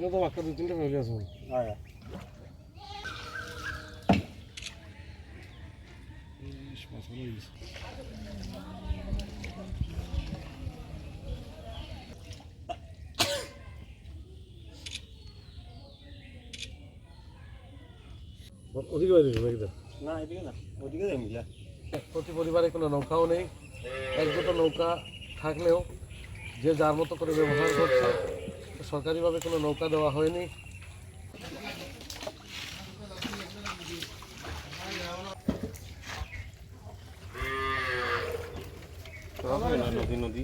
এটা তো বাক্কা দুই তিনটা ফেলে হ্যাঁ। ওদিকে না এদিকে না ওদিকে যাই মিলা প্রতি পরিবারে কোনো নৌকাও নেই। এক দুটো নৌকা থাকলেও যে যার মতো করে ব্যবহার করছে সরকারিভাবে কোনো নৌকা দেওয়া হয়নি। নদী নদী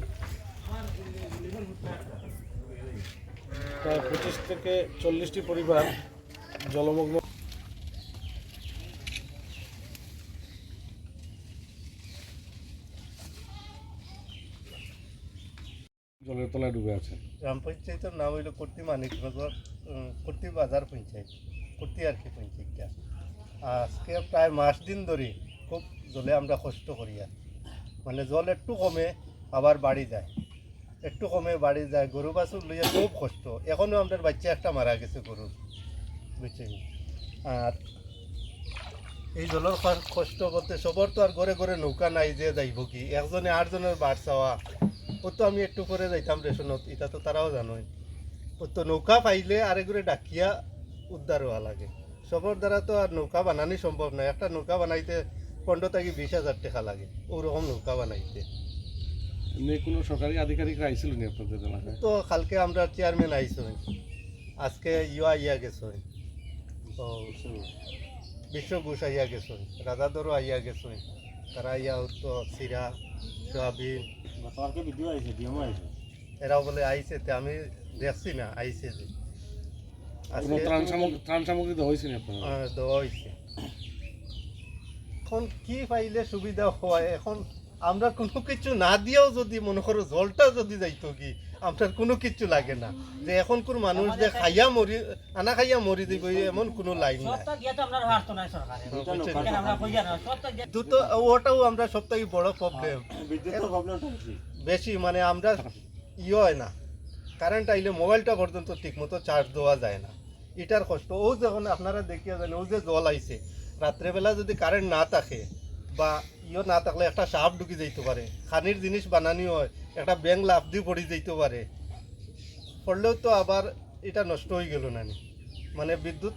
প্রায় পঁচিশ থেকে চল্লিশটি পরিবার জলমগ্ন জলের তলায় ডুবে আছে। গ্রাম পঞ্চায়েতের নাম হইল কর্তি মানিকনগর কর্তি বাজার পঞ্চায়েত কর্তি আর কি পঞ্চায়েতটা আজকে প্রায় মাস দিন ধরে খুব জলে আমরা কষ্ট করি আর। মানে জল একটু কমে আবার বাড়ি যায়। একটু কমে বাড়ি যায়, গরু বাছুর লইয়া খুব কষ্ট। এখনও আমাদের বাচ্চা একটা মারা গেছে গরু বুঝছেন আর এই জলের কষ্ট করতে সবর তো আর ঘরে ঘরে নৌকা নাই যে যাইব কি? একজনে আটজনের বাড় চাওয়া ও তো আমি একটু করে যাইতাম রেশনত এটা তো তারাও জানোই। ও তো নৌকা পাইলে আরে করে ডাকিয়া উদ্ধার হওয়া লাগে। সবর দ্বারা তো আর নৌকা বানানি সম্ভব নয়। একটা নৌকা বানাইতে পনেরো থেকে বিশ হাজার টাকা লাগে ওরকম নৌকা বানাইতে। কোনো সরকারি আধিকারিকরা আইছিল নি আপনাদের এলাকায়? তো কালকে আমরা চেয়ারম্যান আইসই। আজকে ইয়া ইয়া গেছই তো বিশ্ব ঘোষ আইয়া গেছই রাজাদরও আইয়া গেছই তারা ইয়া তো সিরা সোয়াবিন গতকালকে ভিডিও আইছে ডিএমও আইছে? এরাও বলে আইছে তে আমি দেখছি না আইছে যে। আজকে ত্রাণ সামগ্রী ত্রাণ সামগ্রী দেওয়া হয়েছে নি আপনার আহ, দেওয়া হয়েছে এখন কি পাইলে সুবিধা হয়? এখন আমরা কোনো কিছু না দিয়েও যদি মনে করো জলটা যদি যাইতো কি আপনার কোনো কিছু লাগে না। যে এখন কোন মানুষ যে খাইয়া মরি আনা খাইয়া মরি দিব এমন কোনো লাইন নাই। সবটা ওটাও আমরা সব থেকে বড় প্রবলেম বিদ্যুতের প্রবলেম হচ্ছে বেশি মানে আমরা ইয়ে হয় না। কারেন্ট আইলে মোবাইলটা পর্যন্ত ঠিকমতো চার্জ দেওয়া যায় না। এটার কষ্ট। ও যখন আপনারা দেখিয়া জানেন ও যে জল আইছে, রাত্রেবেলা যদি কারেন্ট না থাকে বা ইয়ে না থাকলে একটা সাপ ঢুকি যাইতে পারে, খানির জিনিস বানানি হয়, একটা ব্যাং লাভ দিয়ে পড়ে যাইতে পারে। পড়লেও তো আবার এটা নষ্ট হয়ে গেল না নি। মানে বিদ্যুৎ